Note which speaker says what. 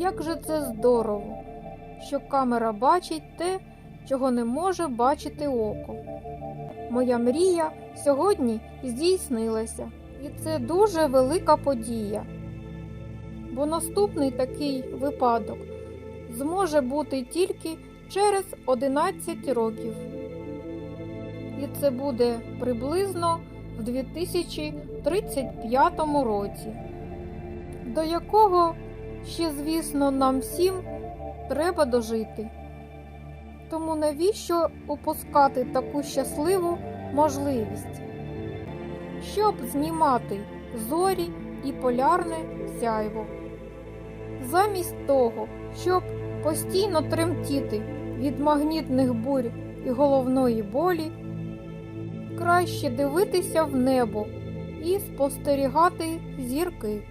Speaker 1: Як же це здорово, що камера бачить те, чого не може бачити око. Моя мрія сьогодні здійснилася, і це дуже велика подія. Бо наступний такий випадок зможе бути тільки через 11 років. І це буде приблизно в 2035 році, до якого ще, звісно, нам всім треба дожити. Тому навіщо упускати таку щасливу можливість, щоб знімати зорі і полярне сяйво. Замість того, щоб постійно тремтіти від магнітних бурь і головної болі, краще дивитися в небо і спостерігати зірки.